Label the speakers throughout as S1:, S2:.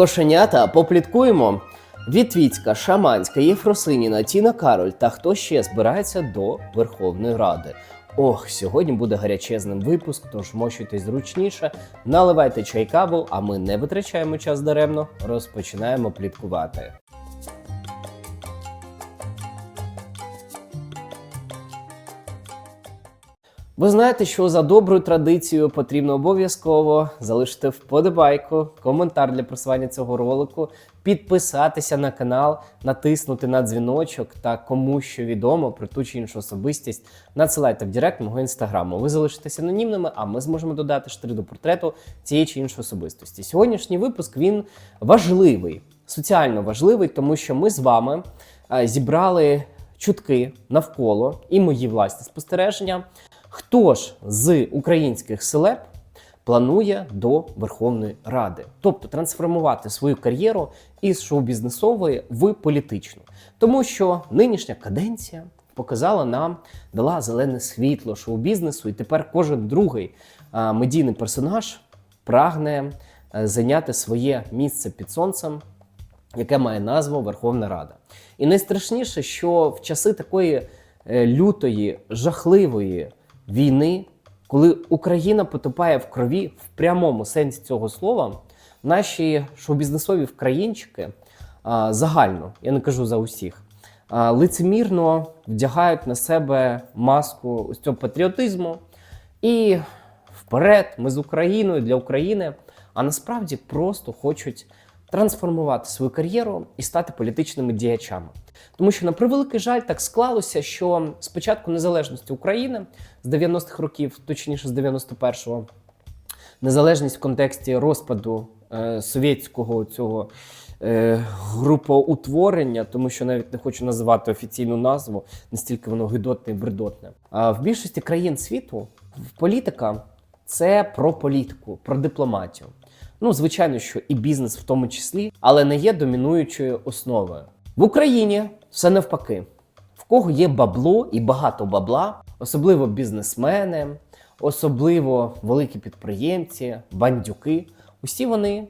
S1: Кошенята попліткуємо. Вітвіцька, Шаманська, Єфросиніна, Тіна Кароль та хто ще збирається до Верховної Ради. Ох, сьогодні буде гарячезним випуск, тож мощуйтесь зручніше, наливайте чай каву, а ми не витрачаємо час даремно, розпочинаємо пліткувати. Ви знаєте, що за доброю традицією потрібно обов'язково залишити вподобайку, коментар для просування цього ролику, підписатися на канал, натиснути на дзвіночок та кому що відомо про ту чи іншу особистість. Надсилайте в Директ мого інстаграму. Ви залишитесь анонімними, а ми зможемо додати штри до портрету цієї чи іншої особистості. Сьогоднішній випуск він важливий, соціально важливий, тому що ми з вами е, зібрали чутки навколо і мої власні спостереження. Хто ж з українських селеб планує до Верховної Ради, тобто трансформувати свою кар'єру із шоу-бізнесової в політичну, тому що нинішня каденція показала нам, дала зелене світло шоу-бізнесу, і тепер кожен другий медійний персонаж прагне е, зайняти своє місце під сонцем яке має назву Верховна Рада. І найстрашніше, що в часи такої е, лютої, жахливої війни, коли Україна потопає в крові в прямому сенсі цього слова, наші шоу-бізнесові вкраїнчики загально, я не кажу за усіх, лицемірно вдягають на себе маску ось цього патріотизму. І вперед, ми з Україною для України, а насправді просто хочуть трансформувати свою кар'єру і стати політичними діячами. Тому що, на превеликий жаль, так склалося, що з початку незалежності України з 90-х років, точніше з 91-го, незалежність в контексті розпаду е, совєтського цього е, групоутворення, тому що навіть не хочу називати офіційну назву, настільки воно гидотне і бредотне. А в більшості країн світу політика це про політику, про дипломатію. Ну, звичайно, що і бізнес в тому числі, але не є домінуючою основою. В Україні все навпаки. В кого є бабло і багато бабла, особливо бізнесмени, особливо великі підприємці, бандюки, усі вони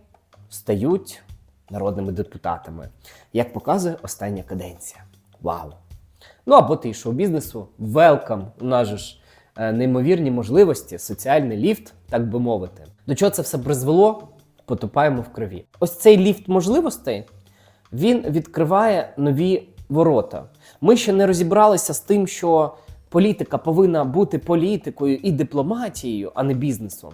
S1: стають народними депутатами, як показує остання каденція. Вау! Ну або ти йшов бізнесу, велкам, у нас же ж е, неймовірні можливості, соціальний ліфт, так би мовити. До чого це все призвело? Потопаємо в крові. Ось цей ліфт можливостей він відкриває нові ворота. Ми ще не розібралися з тим, що політика повинна бути політикою і дипломатією, а не бізнесом.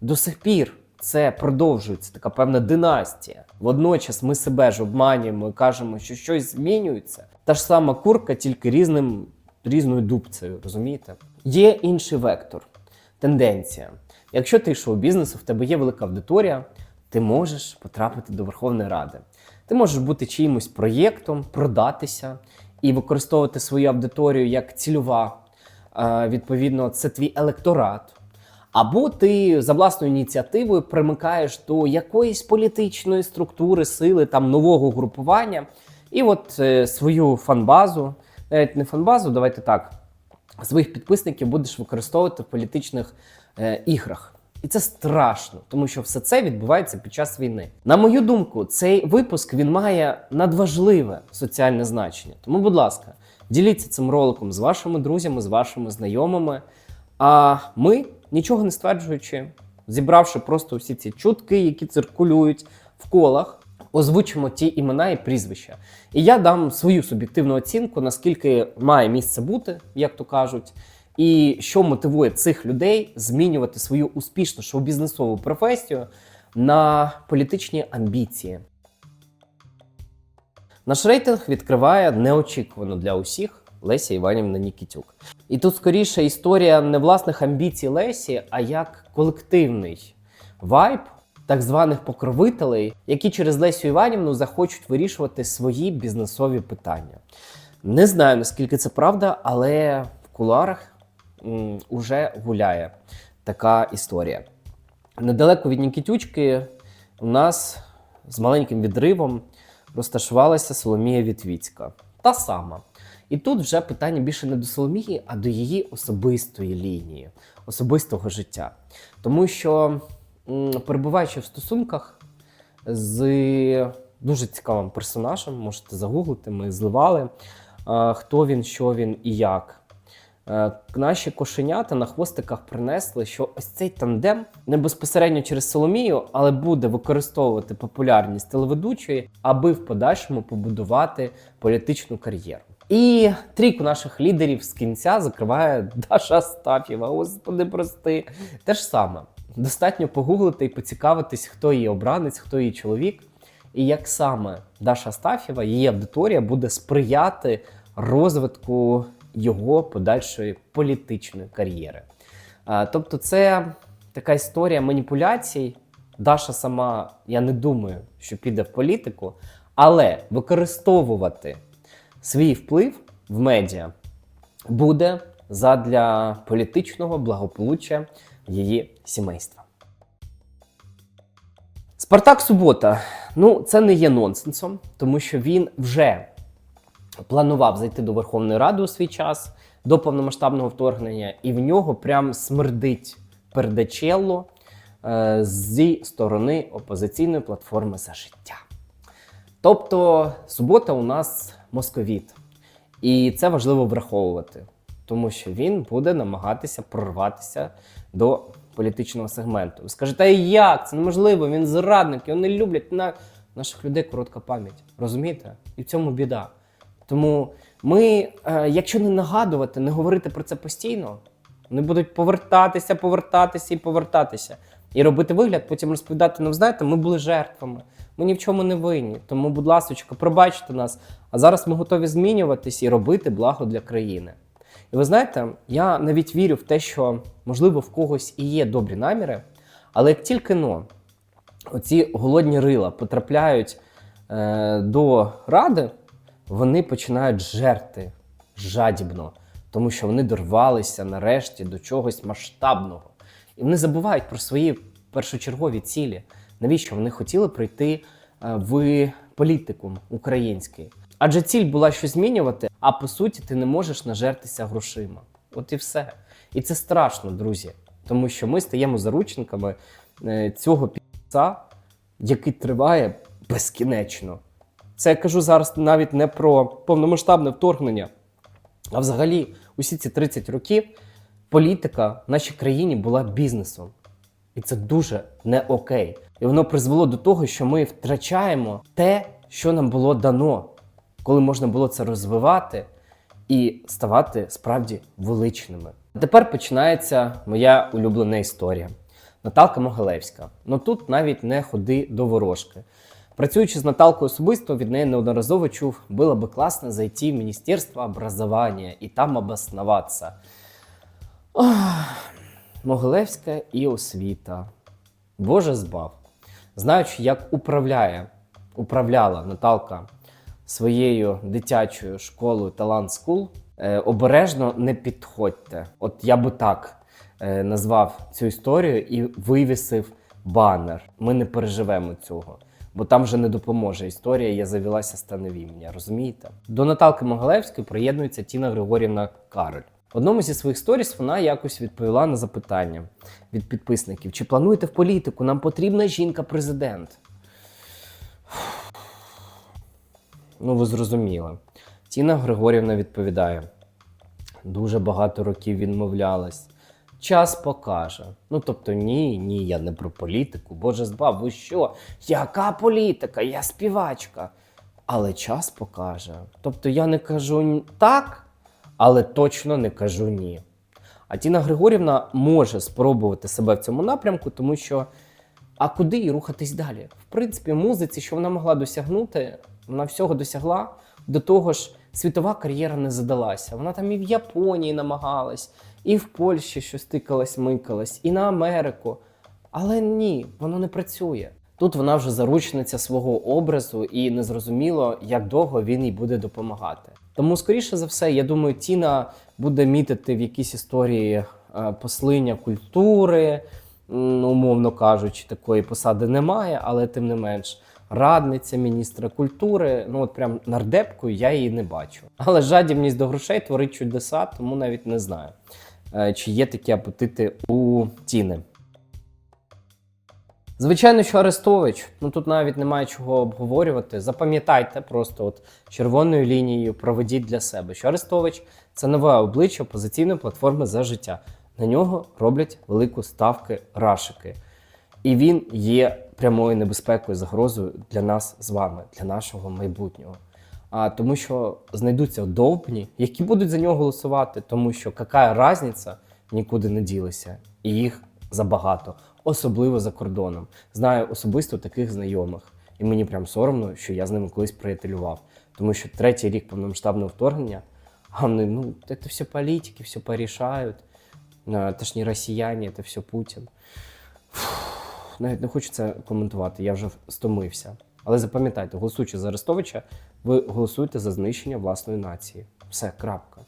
S1: До сих пір це продовжується така певна династія. Водночас ми себе ж обманюємо і кажемо, що щось змінюється. Та ж сама курка, тільки різним, різною дубцею, розумієте? Є інший вектор, тенденція. Якщо ти йшов бізнесу, в тебе є велика аудиторія, ти можеш потрапити до Верховної Ради. Ти можеш бути чиїмось проєктом, продатися і використовувати свою аудиторію як цільова. Е, Відповідно, це твій електорат. Або ти за власною ініціативою примикаєш до якоїсь політичної структури, сили там нового групування, і от е, свою фанбазу, навіть не фанбазу, давайте так, своїх підписників будеш використовувати в політичних е, іграх. І це страшно, тому що все це відбувається під час війни. На мою думку, цей випуск він має надважливе соціальне значення. Тому, будь ласка, діліться цим роликом з вашими друзями, з вашими знайомими. А ми, нічого не стверджуючи, зібравши просто всі ці чутки, які циркулюють в колах, озвучимо ті імена і прізвища. І я дам свою суб'єктивну оцінку, наскільки має місце бути, як то кажуть. І що мотивує цих людей змінювати свою успішну шоу-бізнесову професію на політичні амбіції? Наш рейтинг відкриває неочікувано для усіх Леся Іванівна Нікітюк. І тут скоріше історія не власних амбіцій Лесі, а як колективний вайб так званих покровителей, які через Лесю Іванівну захочуть вирішувати свої бізнесові питання. Не знаю наскільки це правда, але в кулуарах м, уже гуляє така історія. Недалеко від Нікітючки у нас з маленьким відривом розташувалася Соломія Вітвіцька. Та сама. І тут вже питання більше не до Соломії, а до її особистої лінії, особистого життя. Тому що, перебуваючи в стосунках, з дуже цікавим персонажем. Можете загуглити, ми зливали. Хто він, що він і як. Е, Наші кошенята на хвостиках принесли, що ось цей тандем не безпосередньо через Соломію, але буде використовувати популярність телеведучої, аби в подальшому побудувати політичну кар'єру. І трійку наших лідерів з кінця закриває Даша Астафєва. Господи, прости. Те ж саме. Достатньо погуглити і поцікавитись, хто її обранець, хто її чоловік, і як саме Даша Астафєва, її аудиторія буде сприяти розвитку його подальшої політичної кар'єри. Тобто, це така історія маніпуляцій. Даша сама, я не думаю, що піде в політику, але використовувати свій вплив в медіа буде задля політичного благополуччя її сімейства. Спартак Субота. Ну, це не є нонсенсом, тому що він вже планував зайти до Верховної Ради у свій час до повномасштабного вторгнення, і в нього прям смердить пердечелло е, зі сторони опозиційної платформи за життя. Тобто, субота у нас московіт. І це важливо враховувати, тому що він буде намагатися прорватися до політичного сегменту. Ви скажете, як? Це неможливо, він зрадник, його не люблять. На наших людей коротка пам'ять. Розумієте? І в цьому біда. Тому ми, е, якщо не нагадувати, не говорити про це постійно, вони будуть повертатися, повертатися і повертатися. І робити вигляд, потім розповідати нам, знаєте, ми були жертвами. Ми ні в чому не винні. Тому, будь ласка, пробачте нас. А зараз ми готові змінюватись і робити благо для країни. І ви знаєте, я навіть вірю в те, що можливо в когось і є добрі наміри, але як тільки но оці голодні рила потрапляють е, до ради, вони починають жерти жадібно, тому що вони дорвалися нарешті до чогось масштабного. І вони забувають про свої першочергові цілі. Навіщо вони хотіли прийти е, в політикум український? Адже ціль була щось змінювати, а по суті ти не можеш нажертися грошима. От і все. І це страшно, друзі, тому що ми стаємо заручниками е, цього піца, який триває безкінечно. Це я кажу зараз навіть не про повномасштабне вторгнення, а взагалі усі ці 30 років політика в нашій країні була бізнесом. І це дуже не окей. І воно призвело до того, що ми втрачаємо те, що нам було дано, коли можна було це розвивати і ставати справді величними. Тепер починається моя улюблена історія. Наталка Могилевська. Ну тут навіть не ходи до ворожки. Працюючи з Наталкою особисто, від неї неодноразово чув, було би класно зайти в Міністерство образования і там обосноватися. Ох, Могилевська і освіта. Боже збав. Знаючи, як управляє, управляла Наталка своєю дитячою школою Талант Скул, е, обережно не підходьте. От я би так е, назвав цю історію і вивісив банер. Ми не переживемо цього. Бо там вже не допоможе історія, я завілася стане вім'я, розумієте? До Наталки Могилевської приєднується Тіна Григорівна Кароль. Одному зі своїх сторіс вона якось відповіла на запитання від підписників: чи плануєте в політику? Нам потрібна жінка-президент. Ну, ви зрозуміли. Тіна Григорівна відповідає: дуже багато років відмовлялась. Час покаже. Ну тобто, ні, ні, я не про політику. Боже збав, ви що? Яка політика? Я співачка. Але час покаже. Тобто я не кажу так, але точно не кажу ні. А Тіна Григорівна може спробувати себе в цьому напрямку, тому що а куди їй рухатись далі? В принципі, музиці, що вона могла досягнути, вона всього досягла. До того ж, світова кар'єра не задалася. Вона там і в Японії намагалась, і в Польщі щось тикалась, микалась, і на Америку. Але ні, воно не працює. Тут вона вже заручниця свого образу, і незрозуміло, як довго він їй буде допомагати. Тому, скоріше за все, я думаю, Тіна буде мітити в якісь історії е, послиння культури, умовно кажучи, такої посади немає, але тим не менш. Радниця міністра культури, ну от прям нардепкою я її не бачу. Але жадібність до грошей творить чудеса, тому навіть не знаю, чи є такі апетити у Тіни. Звичайно, що Арестович, ну тут навіть немає чого обговорювати. Запам'ятайте просто от червоною лінією проведіть для себе, що Арестович це нове обличчя опозиційної платформи за життя. На нього роблять велику ставки рашики. І він є прямою небезпекою, загрозою для нас з вами, для нашого майбутнього. А тому що знайдуться довбні, які будуть за нього голосувати, тому що яка різниця нікуди не ділися, і їх забагато, особливо за кордоном. Знаю особисто таких знайомих, і мені прям соромно, що я з ними колись приятелював. Тому що третій рік повномасштабного вторгнення, а вони, ну, це все політики, все порішають. Це ж не росіяни, це все Путін. Фух, навіть не хочу це коментувати, я вже стомився. Але запам'ятайте, голосуючи за Арестовича, ви голосуєте за знищення власної нації. Все, крапка.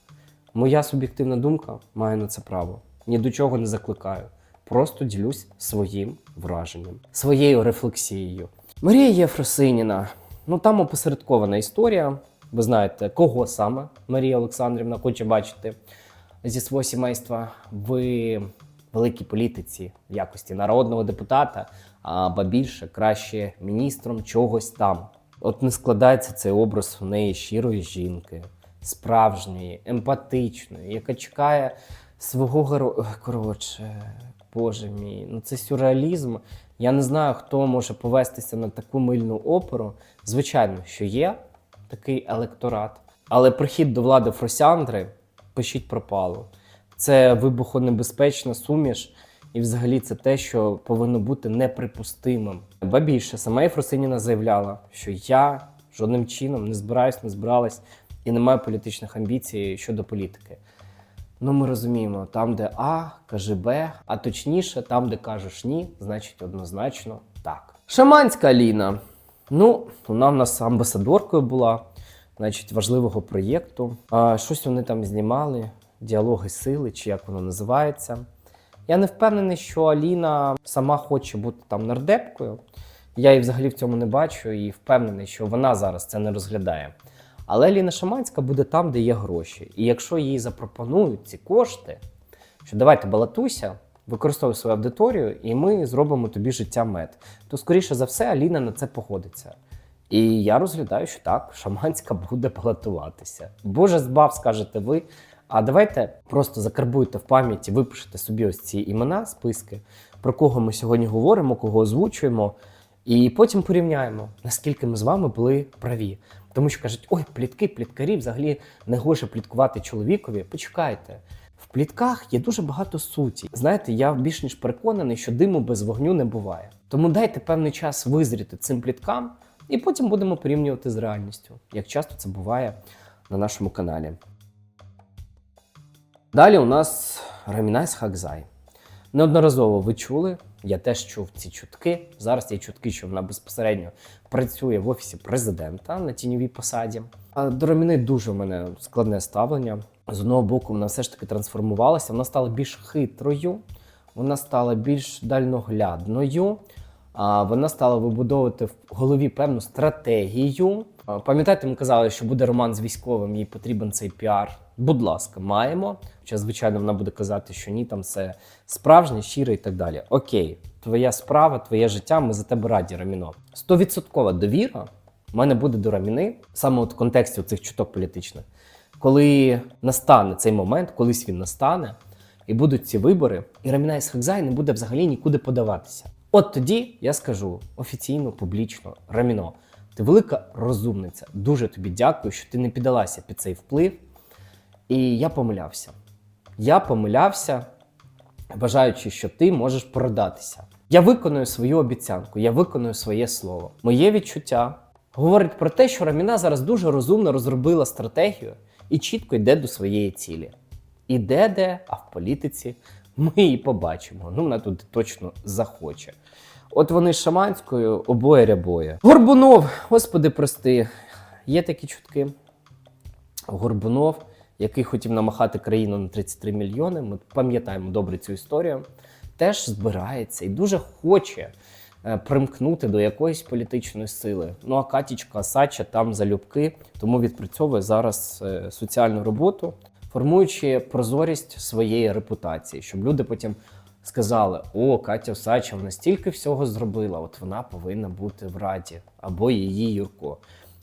S1: Моя суб'єктивна думка має на це право. Ні до чого не закликаю. Просто ділюсь своїм враженням, своєю рефлексією. Марія Єфросиніна. Ну там опосередкована історія. Ви знаєте, кого саме Марія Олександрівна хоче бачити зі свого сімейства в великій політиці в якості народного депутата, або більше краще міністром чогось там. От не складається цей образ у неї щирої жінки, справжньої, емпатичної, яка чекає свого героя. Коротше, боже мій, ну це сюрреалізм. Я не знаю, хто може повестися на таку мильну оперу. Звичайно, що є такий електорат, але прихід до влади Фросяндри пишіть пропало. Це вибухонебезпечна суміш, і взагалі це те, що повинно бути неприпустимим. Ба більше, сама Єфросиніна заявляла, що я жодним чином не збираюсь, не збиралась і не маю політичних амбіцій щодо політики. Ну, ми розуміємо, там, де А, каже Б, а точніше, там, де кажеш ні, значить однозначно так. Шаманська Аліна. Ну, вона в нас амбасадоркою була, значить, важливого проєкту. А, щось вони там знімали, діалоги сили, чи як воно називається. Я не впевнений, що Аліна сама хоче бути там нардепкою. Я її взагалі в цьому не бачу і впевнений, що вона зараз це не розглядає. Але Аліна Шаманська буде там, де є гроші. І якщо їй запропонують ці кошти, що давайте балатуйся, використовуй свою аудиторію, і ми зробимо тобі життя мед, то скоріше за все Аліна на це погодиться. І я розглядаю, що так, Шаманська буде балотуватися. Боже збав, скажете ви. А давайте просто закарбуйте в пам'яті, випишете собі ось ці імена, списки, про кого ми сьогодні говоримо, кого озвучуємо, і потім порівняємо, наскільки ми з вами були праві. Тому що кажуть, ой, плітки, пліткарі, взагалі не гоже пліткувати чоловікові. Почекайте. В плітках є дуже багато суті. Знаєте, я більш ніж переконаний, що диму без вогню не буває. Тому дайте певний час визріти цим пліткам, і потім будемо порівнювати з реальністю, як часто це буває на нашому каналі. Далі у нас Рамінайс Хакзай. Неодноразово ви чули, я теж чув ці чутки. Зараз є чутки, що вона безпосередньо працює в офісі президента на тіньовій посаді. А до Раміни дуже в мене складне ставлення. З одного боку, вона все ж таки трансформувалася, вона стала більш хитрою, вона стала більш дальноглядною. А вона стала вибудовувати в голові певну стратегію. Пам'ятаєте, ми казали, що буде роман з військовим, їй потрібен цей піар. Будь ласка, маємо. Хоча, звичайно, вона буде казати, що ні, там все справжнє, щире і так далі. Окей, твоя справа, твоє життя, ми за тебе раді, Раміно. Стовідсоткова довіра в мене буде до Раміни, саме от в контексті цих чуток політичних. Коли настане цей момент, колись він настане, і будуть ці вибори, і Раміна Ісхакзай не буде взагалі нікуди подаватися. От тоді я скажу офіційно, публічно, Раміно, ти велика розумниця. Дуже тобі дякую, що ти не піддалася під цей вплив. І я помилявся. Я помилявся, бажаючи, що ти можеш продатися. Я виконую свою обіцянку, я виконую своє слово. Моє відчуття говорить про те, що Раміна зараз дуже розумно розробила стратегію і чітко йде до своєї цілі. Іде де, а в політиці ми її побачимо. Ну, вона тут точно захоче. От вони з Шаманською обоє рябоє. Горбунов, господи, прости, є такі чутки. Горбунов, який хотів намахати країну на 33 мільйони. Ми пам'ятаємо добре цю історію. Теж збирається і дуже хоче е, примкнути до якоїсь політичної сили. Ну а Катічка Сача там залюбки, тому відпрацьовує зараз е, соціальну роботу, формуючи прозорість своєї репутації, щоб люди потім сказали: О, Катя Осадча, вона стільки всього зробила, от вона повинна бути в Раді або її Юрко.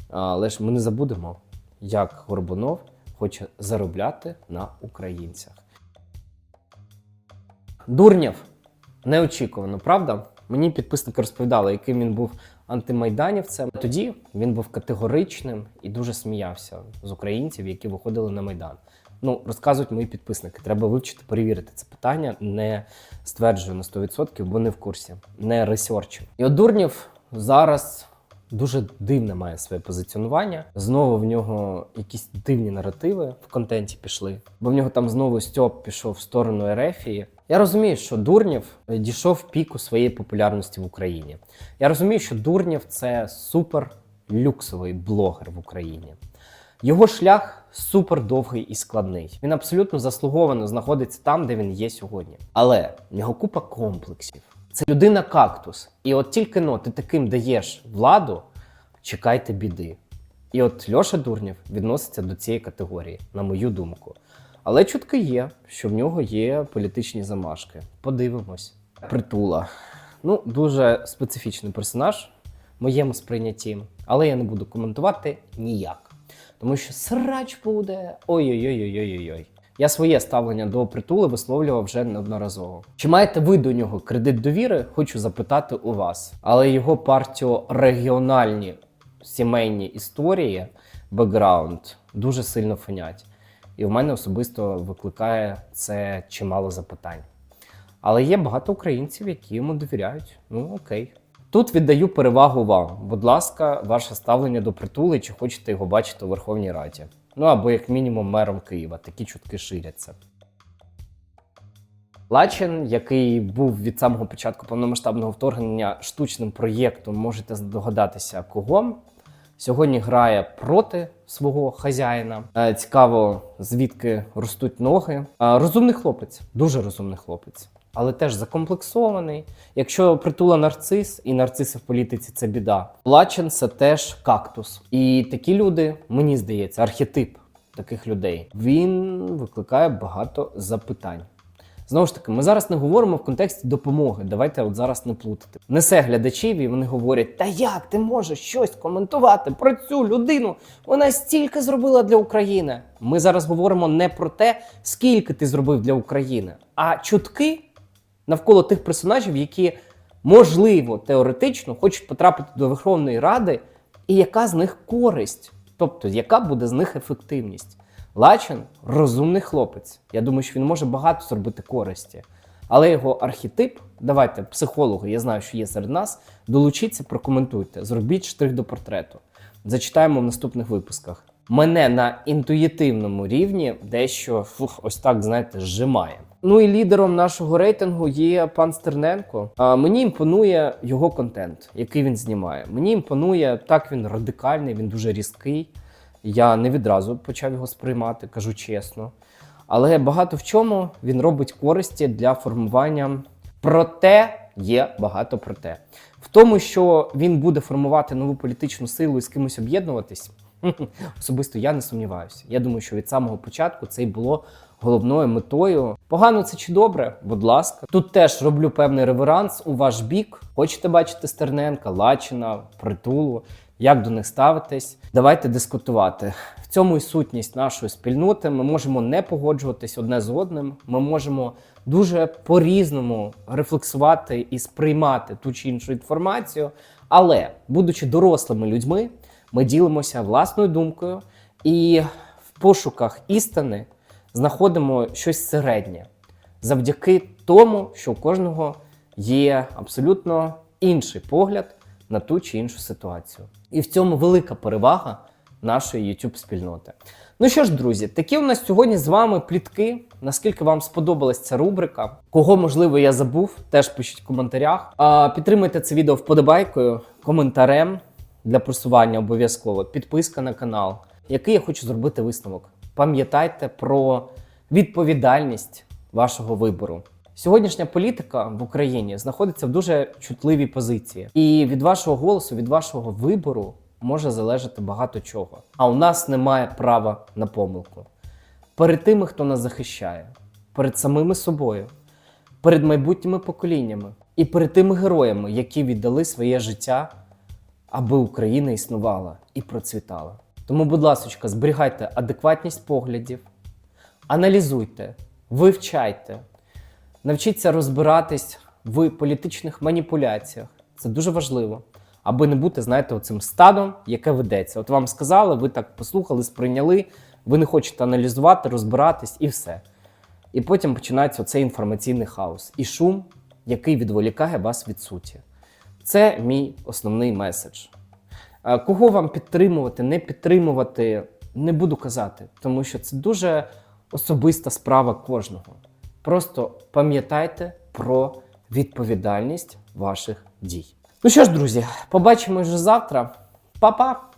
S1: Але ж ми не забудемо, як Горбунов хоче заробляти на українцях. Дурнєв неочікувано, правда? Мені підписники розповідали, яким він був антимайданівцем. Тоді він був категоричним і дуже сміявся з українців, які виходили на майдан. Ну, розказують мої підписники. Треба вивчити, перевірити це питання. Не стверджую на 100%, бо не в курсі, не ресерчу. І от Дурнєв зараз дуже дивне має своє позиціонування. Знову в нього якісь дивні наративи в контенті пішли, бо в нього там знову Стьоп пішов в сторону Ерефії. Я розумію, що Дурнєв дійшов піку своєї популярності в Україні. Я розумію, що Дурнєв це супер люксовий блогер в Україні. Його шлях супер довгий і складний. Він абсолютно заслуговано знаходиться там, де він є сьогодні. Але в нього купа комплексів. Це людина кактус. І от тільки но ти таким даєш владу, чекайте біди. І от Льоша Дурнєв відноситься до цієї категорії, на мою думку. Але чутки є, що в нього є політичні замашки. Подивимось. Притула. Ну, дуже специфічний персонаж в моєму сприйнятті, але я не буду коментувати ніяк. Тому що срач буде. Ой-ой-ой-ой-ой-ой. Я своє ставлення до притули висловлював вже неодноразово. Чи маєте ви до нього кредит довіри? Хочу запитати у вас. Але його партіорегіональні сімейні історії, бекграунд дуже сильно фонять. І в мене особисто викликає це чимало запитань. Але є багато українців, які йому довіряють. Ну окей. Тут віддаю перевагу вам. Будь ласка, ваше ставлення до притули, чи хочете його бачити у Верховній Раді. Ну або як мінімум мером Києва. Такі чутки ширяться. Лачин, який був від самого початку повномасштабного вторгнення штучним проєктом, можете здогадатися кого. Сьогодні грає проти свого хазяїна. Е, Цікаво, звідки ростуть ноги. Е, Розумний хлопець, дуже розумний хлопець, але теж закомплексований. Якщо притула нарцис і нарциси в політиці це біда. Лачин це теж кактус. І такі люди, мені здається, архетип таких людей. Він викликає багато запитань. Знову ж таки, ми зараз не говоримо в контексті допомоги. Давайте от зараз не плутати. Несе глядачів, і вони говорять: Та як ти можеш щось коментувати про цю людину? Вона стільки зробила для України. Ми зараз говоримо не про те, скільки ти зробив для України, а чутки навколо тих персонажів, які можливо теоретично хочуть потрапити до Верховної Ради, і яка з них користь, тобто яка буде з них ефективність. Лачин розумний хлопець. Я думаю, що він може багато зробити користі. Але його архетип, давайте, психологи, я знаю, що є серед нас. Долучіться, прокоментуйте, зробіть штрих до портрету. Зачитаємо в наступних випусках. Мене на інтуїтивному рівні дещо фух, ось так, знаєте, зжимає. Ну і лідером нашого рейтингу є пан Стерненко. А мені імпонує його контент, який він знімає. Мені імпонує так, він радикальний, він дуже різкий. Я не відразу почав його сприймати, кажу чесно. Але багато в чому він робить користі для формування. Проте є багато проте. В тому, що він буде формувати нову політичну силу і з кимось об'єднуватись, особисто я не сумніваюся. Я думаю, що від самого початку це й було головною метою. Погано це чи добре? Будь ласка. Тут теж роблю певний реверанс у ваш бік. Хочете бачити Стерненка, Лачина, Притулу. Як до них ставитись? Давайте дискутувати. В цьому і сутність нашої спільноти. Ми можемо не погоджуватись одне з одним. Ми можемо дуже по-різному рефлексувати і сприймати ту чи іншу інформацію. Але, будучи дорослими людьми, ми ділимося власною думкою і в пошуках істини знаходимо щось середнє завдяки тому, що у кожного є абсолютно інший погляд на ту чи іншу ситуацію. І в цьому велика перевага нашої youtube спільноти. Ну що ж, друзі, такі у нас сьогодні з вами плітки. Наскільки вам сподобалась ця рубрика? Кого можливо я забув, теж пишіть в коментарях. А, підтримайте це відео вподобайкою, коментарем для просування обов'язково, підписка на канал, який я хочу зробити висновок. Пам'ятайте про відповідальність вашого вибору. Сьогоднішня політика в Україні знаходиться в дуже чутливій позиції, і від вашого голосу, від вашого вибору може залежати багато чого. А у нас немає права на помилку перед тими, хто нас захищає, перед самими собою, перед майбутніми поколіннями і перед тими героями, які віддали своє життя, аби Україна існувала і процвітала. Тому, будь ласка, зберігайте адекватність поглядів, аналізуйте, вивчайте, навчіться розбиратись в політичних маніпуляціях. Це дуже важливо, аби не бути, знаєте, оцим стадом, яке ведеться. От вам сказали, ви так послухали, сприйняли, ви не хочете аналізувати, розбиратись і все. І потім починається оцей інформаційний хаос і шум, який відволікає вас від суті. Це мій основний меседж. Кого вам підтримувати, не підтримувати, не буду казати, тому що це дуже особиста справа кожного. Просто пам'ятайте про відповідальність ваших дій. Ну що ж, друзі, побачимо вже завтра. Па-па!